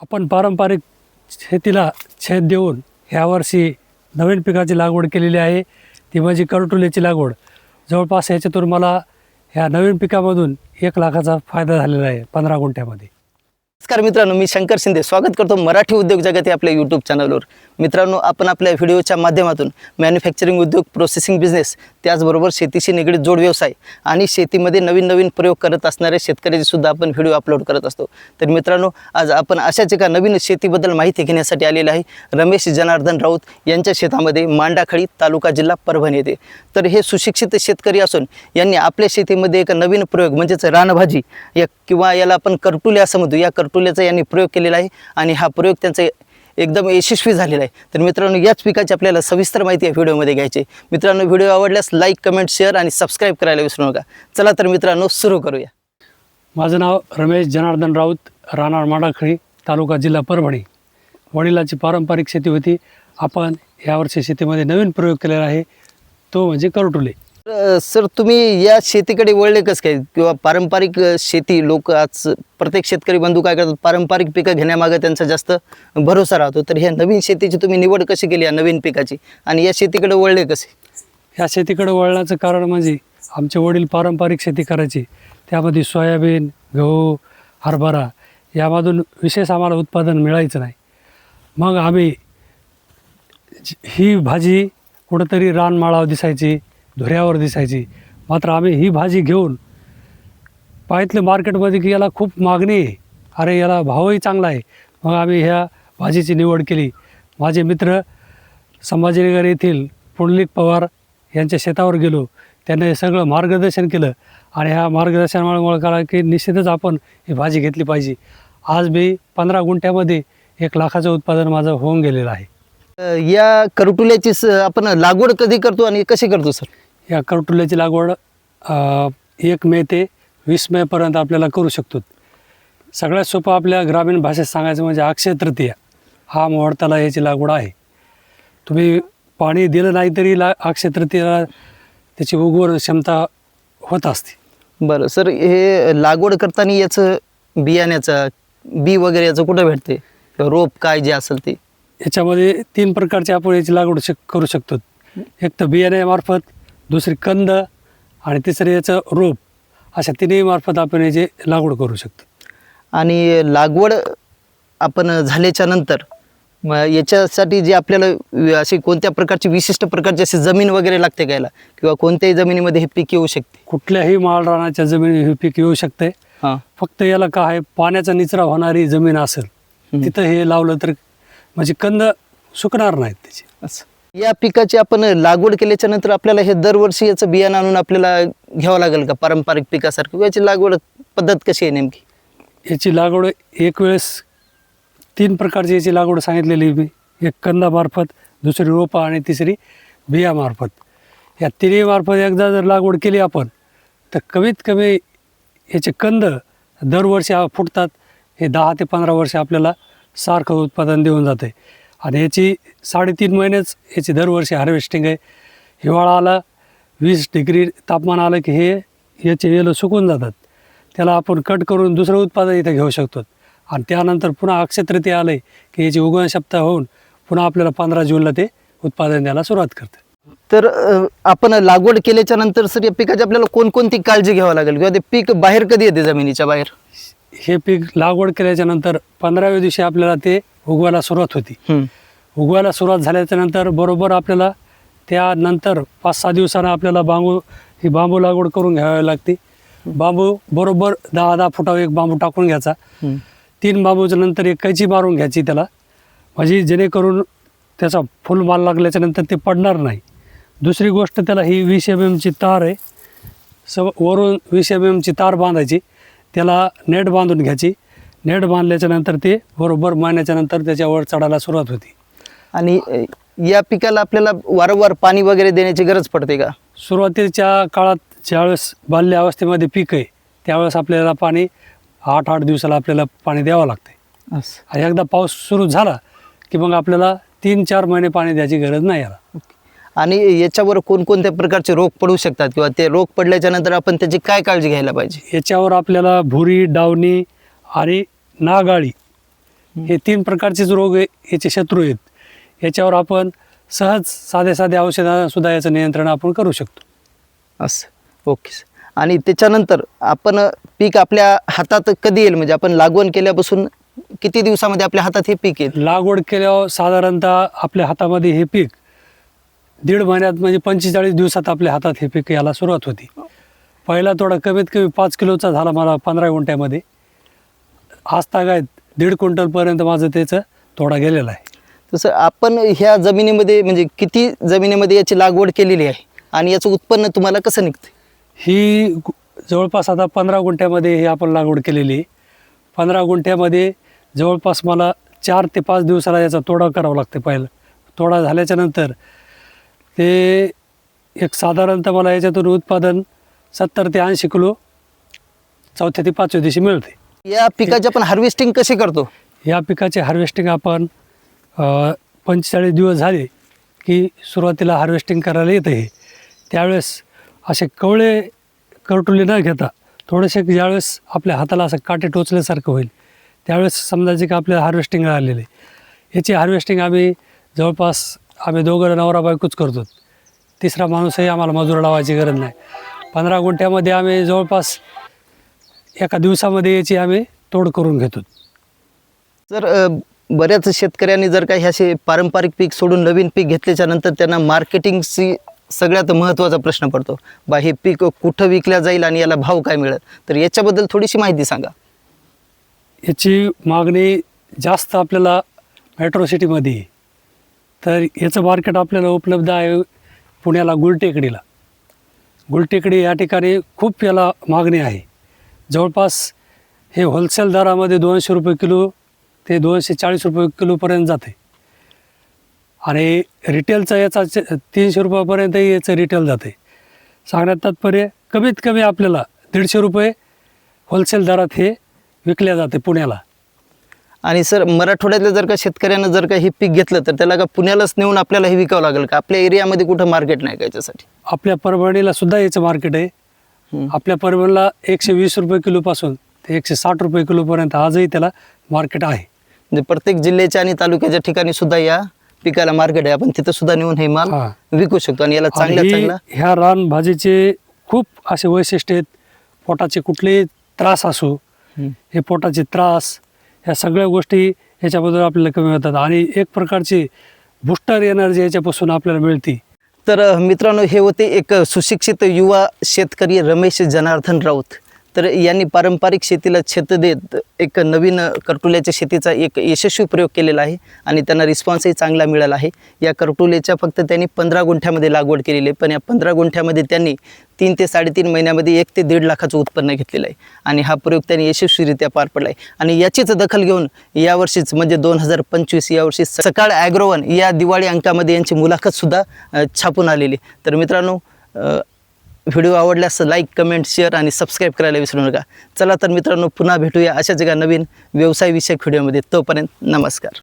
आपण पारंपरिक शेतीला छेद देऊन ह्यावर्षी नवीन पिकाची लागवड केलेली आहे. ती म्हणजे करटुल्याची लागवड. जवळपास ह्याच्यातून मला ह्या नवीन पिकामधून एक लाखाचा फायदा झालेला आहे पंधरा गुंठ्यामध्ये. नमस्कार मित्रांनो मी शंकर शिंदे. स्वागत करतो मराठी उद्योग जगत या आपल्या यूट्यूब चॅनलवर मित्रांनो आपण आपल्या व्हिडिओच्या माध्यमातून मॅन्युफॅक्चरिंग उद्योग प्रोसेसिंग बिझनेस त्याचबरोबर शेतीशी निगडीत जोड व्यवसाय आणि शेतीमध्ये नवीन नवीन प्रयोग करत असणाऱ्या शेतकऱ्याचे सुद्धा आपण व्हिडिओ अपलोड करत असतो. तर मित्रांनो आज आपण अशाच एका नवीन शेतीबद्दल माहिती घेण्यासाठी आलेलं आहे रमेश जनार्दन राऊत यांच्या शेतामध्ये मांडाखळी तालुका जिल्हा परभणी येते तर हे सुशिक्षित शेतकरी असून यांनी आपल्या शेतीमध्ये एक नवीन प्रयोग म्हणजेच रानभाजी या किंवा याला आपण करटुले असं म्हणतो. या करटुल्याचा यांनी प्रयोग केलेला आहे आणि हा प्रयोग त्यांचा एकदम यशस्वी झालेला आहे. तर मित्रांनो याच पिकाची आपल्याला सविस्तर माहिती या व्हिडिओमध्ये घ्यायची मित्रांनो व्हिडिओ आवडल्यास लाईक कमेंट शेअर आणि सबस्क्राईब करायला विसरू नका. चला तर मित्रांनो सुरू करूया. माझं नाव रमेश जनार्दन राऊत राहणार माडाखळी तालुका जिल्हा परभणी. वडिलाची पारंपरिक शेती होती. आपण यावर्षी शेतीमध्ये नवीन प्रयोग केलेला आहे. तो म्हणजे करटुले. सर तुम्ही या शेतीकडे वळले कसं काय? किंवा पारंपरिक शेती लोक आज प्रत्येक शेतकरी बंधू काय करतात? पारंपरिक पिकं घेण्यामागे त्यांचा जास्त भरोसा राहतो. तर ह्या नवीन शेतीची तुम्ही निवड कशी केली या नवीन पिकाची? आणि या शेतीकडे वळले कसे? ह्या शेतीकडे वळण्याचं कारण म्हणजे आमचे वडील पारंपरिक शेती करायची. त्यामध्ये सोयाबीन गहू हरभरा यामधून विशेष आम्हाला उत्पादन मिळायचं नाही. मग आम्ही ही भाजी कुठंतरी रानमाळावर दिसायची. धुऱ्यावर दिसायची. मात्र आम्ही ही भाजी घेऊन पाहितलं मार्केटमध्ये की याला खूप मागणी आहे. अरे याला भावही चांगला आहे. मग आम्ही ह्या भाजीची निवड केली. माझे मित्र संभाजीनगर येथील पुंडलिक पवार यांच्या शेतावर गेलो. त्यांनी हे सगळं मार्गदर्शन केलं आणि ह्या मार्गदर्शनामुळे मला कळलं की निश्चितच आपण ही भाजी घेतली पाहिजे. आज मी पंधरा गुंठ्यामध्ये एक लाखाचं उत्पादन माझं होऊन गेलेलं आहे. या करटुल्याची स- आपण लागवड कधी करतो आणि कशी करतो सर? या करटुल्याची लागवड एक मे ते वीस मेपर्यंत आपल्याला करू शकतो. सगळ्यात सोपं आपल्या ग्रामीण भाषेत सांगायचं म्हणजे अक्षय तृतीया. हा मुहूर्ताला याची लागवड आहे. तुम्ही पाणी दिलं नाही तरी ला अक्षय तृतीयाला त्याची उगवण क्षमता होत असते. बरं सर हे लागवड करताना याचं बियाण्याचं बी वगैरे याचं कुठं भेटते? रोप काय जे असेल ते? याच्यामध्ये तीन प्रकारचे आपण याची लागवड शक करू शकतो. एक तर बियाण्यामार्फत दुसरी कंद आणि तिसरे याचं रोप अशा तिन्ही मार्फत आपण याची लागवड करू शकतो. आणि लागवड आपण झाल्याच्यानंतर मग याच्यासाठी जे आपल्याला वि- अशी कोणत्या प्रकारची विशिष्ट प्रकारची अशी जमीन वगैरे लागते घ्यायला किंवा कोणत्याही जमिनीमध्ये हे पीक येऊ शकते? कुठल्याही माळ रानाच्या जमिनी हे पीक येऊ शकते. हां. फक्त याला काय आहे, पाण्याचा निचरा होणारी जमीन असेल. तिथं हे लावलं तर म्हणजे कंद सुकणार नाहीत त्याचे. असं. या पिकाची आपण लागवड केल्याच्यानंतर आपल्याला हे दरवर्षी याचं बियाणं आणून आपल्याला घ्यावं लागेल का? पारंपरिक पिकासारखं? याची लागवड पद्धत कशी आहे नेमकी? याची लागवड एक वेळेस तीन प्रकारची याची लागवड सांगितलेली मी. एक कंदामार्फत दुसरी रोपा आणि तिसरी बियामार्फत या तिन्हीमार्फत एकदा जर लागवड केली आपण तर कमीत कमी याचे कंद दरवर्षी फुटतात. हे दहा ते पंधरा वर्ष आपल्याला सारखं उत्पादन देऊन जाते. आणि याची साडेतीन महिनेच याची दरवर्षी हार्वेस्टिंग आहे. हिवाळा आला वीस डिग्री तापमान आलं की हे याचे वेलं सुकून जातात. त्याला आपण कट करून दुसरं उत्पादन इथं घेऊ शकतो. आणि त्यानंतर पुन्हा अक्षय आलं आलं की याची उगवण सप्ताह होऊन पुन्हा आपल्याला पंधरा जूनला ते उत्पादन द्यायला सुरुवात करते. तर आपण लागवड केल्याच्यानंतर सर या पिकाची आपल्याला कोणकोणती काळजी घ्यावी लागेल? किंवा ते पीक बाहेर कधी येते जमिनीच्या बाहेर? हे पीक लागवड केल्याच्यानंतर पंधराव्या दिवशी आपल्याला ते उगवायला सुरुवात होती. उगवायला सुरुवात झाल्याच्यानंतर बरोबर आपल्याला त्यानंतर पाच सहा दिवसानं आपल्याला बांबू ही बांबू लागवड करून घ्यावी लागते. बांबू बरोबर दहा दहा फुटावर एक बांबू टाकून घ्यायचा. तीन बांबूच्या नंतर एक कैची मारून घ्यायची त्याला. म्हणजे जेणेकरून त्याचा फुल माल लागल्याच्या नंतर ते पडणार नाही. दुसरी गोष्ट त्याला ही वीस एम एमची तार आहे. स वरून वीस एम एमची तार बांधायची. त्याला नेट बांधून घ्यायची. नेट बांधल्याच्या नंतर ते बरोबर महिन्याच्या नंतर त्याच्यावर चढायला सुरुवात होती. आणि या पिकाला आपल्याला वारंवार पाणी वगैरे देण्याची गरज पडते का? सुरुवातीच्या काळात ज्यावेळेस बाल्य अवस्थेमध्ये पीक आहे त्यावेळेस आपल्याला पाणी आठ आठ दिवसाला आपल्याला पाणी द्यावं लागते. असं. आणि एकदा पाऊस सुरू झाला की मग आपल्याला तीन चार महिने पाणी द्यायची गरज नाही याला. आणि याच्यावर कोणकोणत्या प्रकारचे रोग पडू शकतात किंवा ते रोग पडल्याच्या नंतर आपण त्याची काय काळजी घ्यायला पाहिजे? याच्यावर आपल्याला भुरी डावणी आणि नागाळी हे तीन प्रकारचेच रोग याचे शत्रू आहेत. याच्यावर आपण सहज साध्या साध्या औषधांना सुद्धा याचं नियंत्रण आपण करू शकतो. असं. Okay sir. आणि त्याच्यानंतर आपण पीक आपल्या हातात कधी येईल? म्हणजे आपण लागवण केल्यापासून किती दिवसामध्ये आपल्या हातात हे पीक येईल? लागवड केल्यावर साधारणतः आपल्या हातामध्ये हे पीक दीड महिन्यात म्हणजे पंचेचाळीस दिवसात आपल्या हातात हे पीक याला सुरुवात होती. पहिला थोडा कमीत कमी पाच किलोचा झाला मला पंधरा गुंठ्यामध्ये. आज तागायत दीड क्विंटलपर्यंत माझं त्याचं थोडा गेलेला आहे. तसं आपण ह्या जमिनीमध्ये म्हणजे किती जमिनीमध्ये याची लागवड केलेली आहे आणि याचं उत्पन्न तुम्हाला कसं निघतं ही जवळपास आता पंधरा गुंठ्यामध्ये हे आपण लागवड केलेली आहे. पंधरा गुंठ्यामध्ये जवळपास मला चार ते पाच दिवसाला याचा तोडा करावा लागते पहिलं. तोडा झाल्याच्यानंतर ते एक साधारणतः मला याच्यातून उत्पादन सत्तर ते ऐंशी किलो चौथ्या ते पाचव्या दिवशी मिळते. या पिकाची आपण हार्वेस्टिंग कशी करतो? या पिकाचे हार्वेस्टिंग आपण पंचेचाळीस दिवस झाले की सुरुवातीला हार्वेस्टिंग करायला येतं हे. त्यावेळेस असे कवळे करटुले न घेता थोडेसे ज्यावेळेस आपल्या हाताला असं काटे टोचल्यासारखं होईल त्यावेळेस समजायचे की आपल्याला हार्वेस्टिंग आलेलं आहे. याची हार्वेस्टिंग आम्ही जवळपास आम्ही दोघं नवरा बायकोच करतो. तिसरा माणूसही आम्हाला मजूर लावायची गरज नाही. पंधरा गुंठ्यामध्ये आम्ही जवळपास एका दिवसामध्ये याची आम्ही तोड करून घेतो. जर बऱ्याच शेतकऱ्यांनी जर काही असे पारंपरिक पीक सोडून नवीन पीक घेतल्याच्या नंतर त्यांना मार्केटिंगची सगळ्यात महत्त्वाचा प्रश्न पडतो. बा हे पीक कुठं विकल्या जाईल आणि याला भाव काय मिळेल? तर याच्याबद्दल थोडीशी माहिती सांगा. याची मागणी जास्त आपल्याला मेट्रो सिटीमध्ये तर याचं मार्केट आपल्याला उपलब्ध आहे पुण्याला गुलटेकडीला. गुलटेकडी या ठिकाणी खूप याला मागणी आहे. जवळपास हे होलसेल दरामध्ये दोनशे रुपये किलो ते दोनशे चाळीस रुपये किलोपर्यंत जाते. आणि रिटेलचा याचा तीनशे रुपयापर्यंतही याचं रिटेल जाते. सांगण्यात तात्पर्य कमीत कमी आपल्याला दीडशे रुपये होलसेल दरात हे विकल्या जाते पुण्याला. आणि सर मराठवाड्यातल्या जर का शेतकऱ्यानं जर का हे पीक घेतलं तर त्याला का पुण्यालाच नेऊन आपल्याला हे विकावं लागेल का आपल्या एरियामध्ये कुठं मार्केट नाही का याच्यासाठी आपल्या परभणीला सुद्धा याचं मार्केट आहे. आपल्या परभणीला एकशे वीस रुपये किलोपासून ते एकशे साठ रुपये किलोपर्यंत आजही त्याला मार्केट आहे म्हणजे प्रत्येक जिल्ह्याच्या आणि तालुक्याच्या ठिकाणी सुद्धा या पिकाला मार्केट आहे आपण तिथं सुद्धा नेऊन हे माल. विकू शकतो आणि याला चांगल्या चांगला ह्या रानभाजीचे खूप असे वैशिष्ट्य आहेत पोटाचे कुठलेही त्रास असो. हे पोटाचे त्रास ह्या सगळ्या गोष्टी ह्याच्याबद्दल आपल्याला कमी होतात आणि एक प्रकारची बुस्टर एनर्जी याच्यापासून आपल्याला मिळते. तर मित्रांनो हे होते एक सुशिक्षित युवा शेतकरी रमेश जनार्दन राऊत. तर यांनी पारंपरिक शेतीला छेत देत एक नवीन कर्टुल्याच्या करटुल्याच्या शेतीचा एक यशस्वी प्रयोग केलेला आहे आणि त्यांना रिस्पॉन्सही चांगला मिळाला आहे. या करटुल्याच्या फक्त त्यांनी पंधरा गुंठ्यामध्ये लागवड केलेली आहे पण या पंधरा गुंठ्यामध्ये त्यांनी तीन ते साडेतीन महिन्यामध्ये एक ते दीड लाखाचं उत्पन्न घेतलेलं आहे आणि हा प्रयोग त्यांनी यशस्वीरित्या पार पडला आहे. आणि याचीच दखल घेऊन यावर्षीच म्हणजे दोन हजार पंचवीस यावर्षी सकाळ ॲग्रोवन या दिवाळी अंकामध्ये यांची मुलाखतसुद्धा छापून आलेली तर मित्रांनो व्हिडिओ आवडल्यास लाईक कमेंट शेअर आणि सबस्क्राईब करायला विसरू नका. चला तर मित्रांनो पुन्हा भेटूया अशाच एका नवीन व्यवसायविषयक व्हिडिओमध्ये. तोपर्यंत नमस्कार.